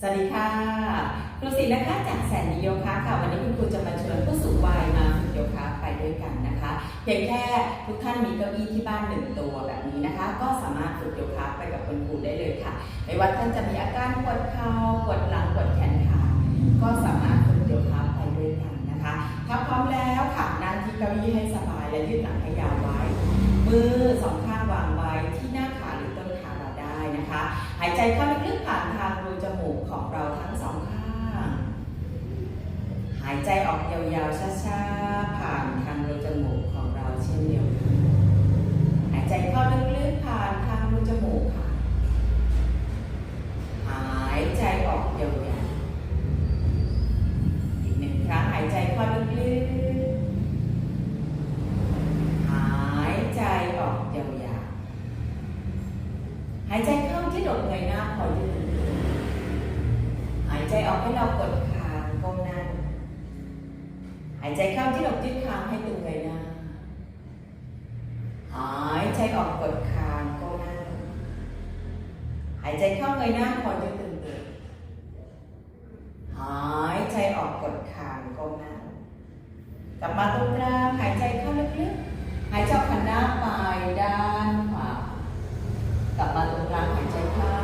สวัสดีค่ะครูศิลป์นะคะจากแสนดีโยคะค่ะ วันนี้คุณครูจะมาชวนผู้สูงวัยมาฝึกโยคะไปด้วยกันนะคะเพียงแค่ทุกท่านมีเก้าอี้ที่บ้านหนึ่งตัวแบบนี้นะคะ ก็สามารถฝึกโยคะไปกับคุณครูได้เลยค่ะไม่ว่าท่านจะมีอาการปวดเข่าปวดหลังปวดแขนขาก็สามารถฝึกโยคะไปด้วยกันนะคะถ้าพร้อมแล้วค่ะนั่งที่เก้าอี้ให้สบายและยืดหลังให้ยาวไว้ มือสองข้างวางไว้ที่หน้าขาหรือต้นขาเราได้นะคะ หายใจเข้าลึกๆผ่านทางรูจมูกของเราทั้งสองข้าง หายใจออกยาวๆช้าๆผ่านทางรูจมูกของเราเช่นเดียวกันหายใจเข้าลึกๆผ่านทางรูจมูกค่ะหายใจออกยาวๆอีกหนึ่งครั้งหายใจเข้าลึกๆหายใจออกยาวๆหายใจเข้าที่ดกเงยหน้าพอยืดหายใจออกให้เรากด หายใจเข้าที่ดกยืดคางให้ตึงเลยหน้าหายใจออกกดคางก้มหน้าหายใจเข้าเงยหน้าคอยืดตึงตึงหายใจออกกดคางก้มหน้า กลับมาตรงกลางหายใจเข้าลึกๆ หายใจออกหันหน้าไปด้านขวา กลับมาตรงกลางหายใจเข้า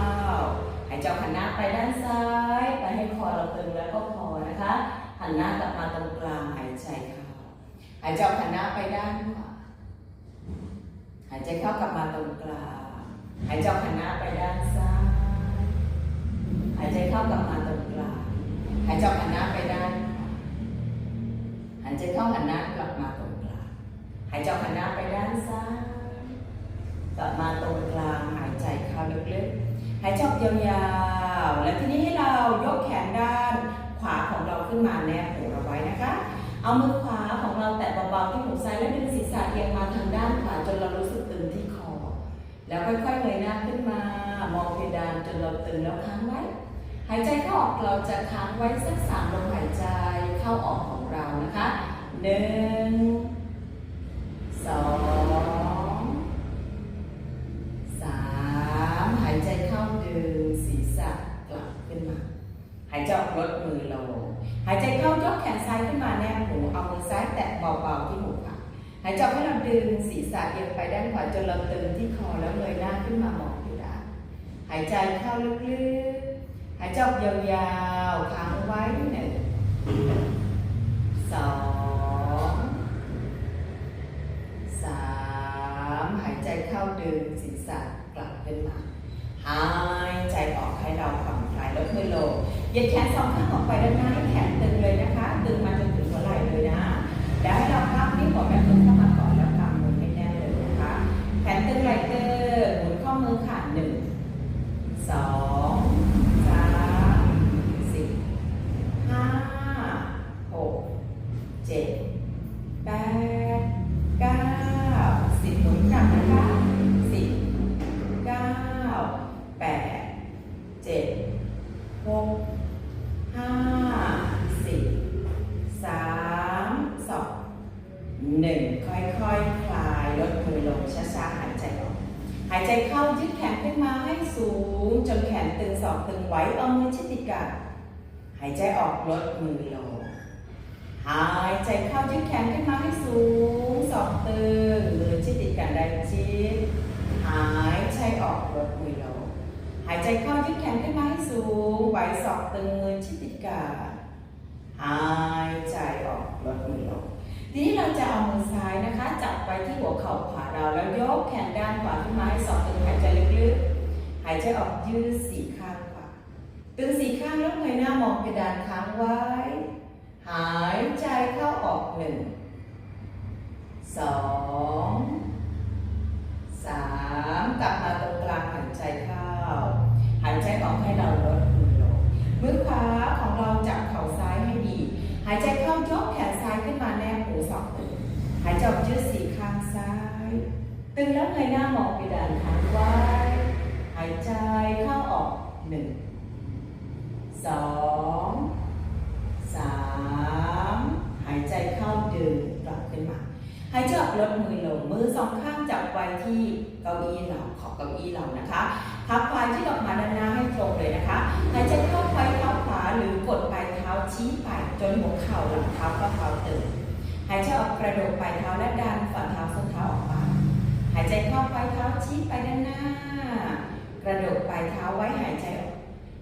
หายใจหันหน้าไปด้านซ้าย ไปให้คอเราตึงแล้วก็พอนะคะ หันหน้ากลับมาตรงกลางหายใจเข้า หายใจหันหน้าไปด้านขวาหายใจเข้ากลับมาตรงกลางหายใจหันหน้าไปด้านซ้ายหายใจเข้ากลับมาตรงกลางหายใจหันหน้าไปด้านขวาหายใจเข้าหันหน้ากลับมาตรงกลางหายใจหันหน้าไปด้านซ้ายกลับมาตรงกลางหายใจเข้าลึกๆหายใจออกยาวๆและทีนี้ให้เรายกแขนด้านขวาของเราขึ้นมาแนบหูเราไว้นะคะ เอามือขวาของเราแตะเบาๆที่หูซ้ายและดึงศีรษะเอียงมาทางด้านขวาจนเรารู้สึกตึงที่คอ แล้วค่อยๆเงยหน้าขึ้นมามองเพดานจนเราตึงแล้วค้างไว้ หายใจเข้าออกเราจะค้างไว้สักสามลมหายใจเข้าออกของเรานะคะหนึ่งายใจออกลดมือลง หายใจเข้ายกแขนซ้ายขึ้นมาแนบหูเอามือซ้ายแตะเบาๆที่หูค่ะ หายใจให้เราดึงศีรษะเอียงไปด้านขวาจนเราตึงที่คอแล้วเงยหน้าขึ้นมามองเพดานหายใจเข้าลึกๆ หายใจออกยาวๆค้างไว้หนึ่ง คลายลดมือลงเหยียดแขนสองข้างออกไปด้านหน้าให้แขนตึงเลยนะคะ ตึงมาจนถึงหัวไหล่เลยนะ แล้วให้เราพับนิ้วหัวแม่ตึงายใจเข้ายืดแขนขึ้นมาให้สูง จนแขนตึงศอกตึงไว้เอามือชิดติดกันหายใจออกลดมือลงหายใจเข้ายืดแขนขึ้นมาให้สูงศอกตึงมือชิดติดกันได้ชิดหายใจออกลดมือลงหายใจเข้ายืดแขนขึ้นมาให้สูงไหวศอกตึงมือชิดติดกันหายใจออกลดมือลงทีนี้เราจะเอามือซ้ายนะคะ จับไปที่ แล้วยกแขนด้านขวาขึ้นมาให้สองตึงหายใจลึกๆ หายใจออกยืดสี่ข้างขวาตึงสี่ข้างแล้วเงยหน้ามองเพดานค้างไว้ หายใจเข้าออกหนึ่งสอง สามกลับมาตรงกลางหายใจเข้า หายใจออกให้เราลดมือลง มือขวาของเราจับเข่าซ้ายให้ดี หายใจเข้ายกแขนซ้ายขึ้นมาแนบหูสองตึงหายใจออกยืดสี่ข้างซ้าย ตึงแล้วเงยหน้ามองไปด้านข้างไว้ หายใจเข้าออกหนึ่งสองสามหายใจเข้าดึงกลับขึ้นมา หายใจออกลดมือลง มือสองข้างจับไว้ที่เก้าอี้เราขอบเก้าอี้เรานะคะพับควายที่ออกมาด้านหน้าให้ตรงเลยนะคะ หายใจเข้าไว้ชี้ไปจนหัวเข่าหลังเท้าก็เท้าตึงหายใจออกกระโดดปลายเท้าและดันฝ่าเท้าส้นเท้าออกมา หายใจเข้าปลายเท้าชี้ไปด้านหน้า กระโดดปลายเท้าไว้หายใจออก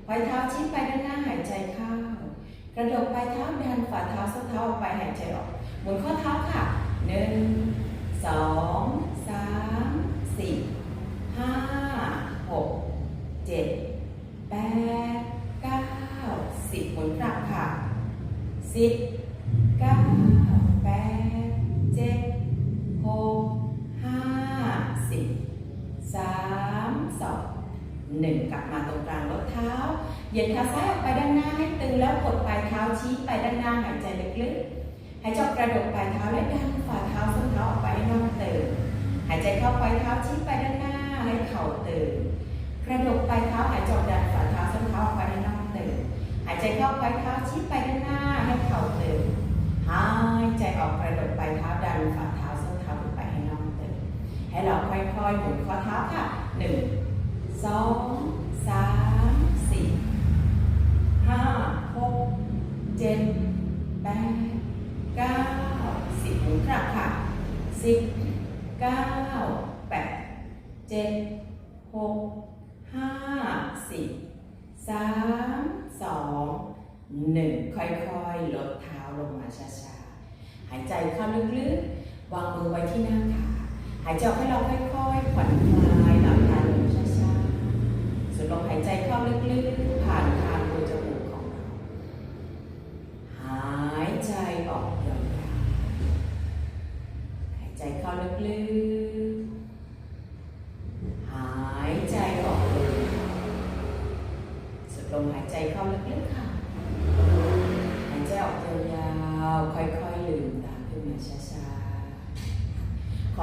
ปลายเท้าชี้ไปด้านหน้าหายใจเข้า กระโดดปลายเท้าดันฝ่าเท้าส้นเท้าออกไปหายใจออกหมุนข้อเท้าค่ะหนึ่งสองสามสี่ห้าหกเจ็ดแปดเก้าสิบหมุนกลับค่ะสิบเก้าแปด หนึ่งกลับมาตรงกลางลดเท้า เหยียดเท้าซ้ายออกไปด้านหน้าให้ตึงแล้วกดปลายเท้าชี้ไปด้านหน้าหายใจลึกๆหายใจกระดดปลายเท้าและดันฝ่าเท้าส้นเท้าออกไปให้น่องตื่นหายใจเข้าปลายเท้าชี้ไปด้านหน้าให้เข่าตื่นกระดดปลายเท้าหายใจดันฝ่าเท้าส้นเท้าออกไปให้น่องตื่นหายใจเข้าปลายเท้าชี้ไปด้านหน้าให้เข่าตื่นหายใจออกกระดดปลายเท้าดันฝ่าเท้าส้นเท้าออกไปให้น่องตื่นให้เราค่อยๆหมุนข้อเท้าค่ะหนึ่ง สองสามสี่ห้าหกเจ็ดแปดเก้าสิบหมุนกลับค่ะสิบเก้าแปดเจ็ดหกห้าสี่สามสองหนึ่งค่อยๆ ลดเท้าลงมาช้าๆ หายใจเข้าลึกๆ วางมือไว้ที่หน้าขาหายใจออกให้เราค่อยๆผ่อนคลาย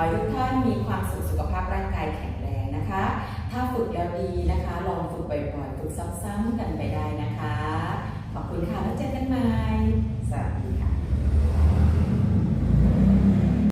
ขอให้ทุกท่านมีความสุขสุขภาพร่างกายแข็งแรงนะคะ ถ้าฝึกแล้วดีนะคะ ลองฝึกบ่อยๆ ฝึกซ้ำๆกันไปได้นะคะ ขอบคุณค่ะ แล้วเจอกันใหม่ สวัสดีค่ะ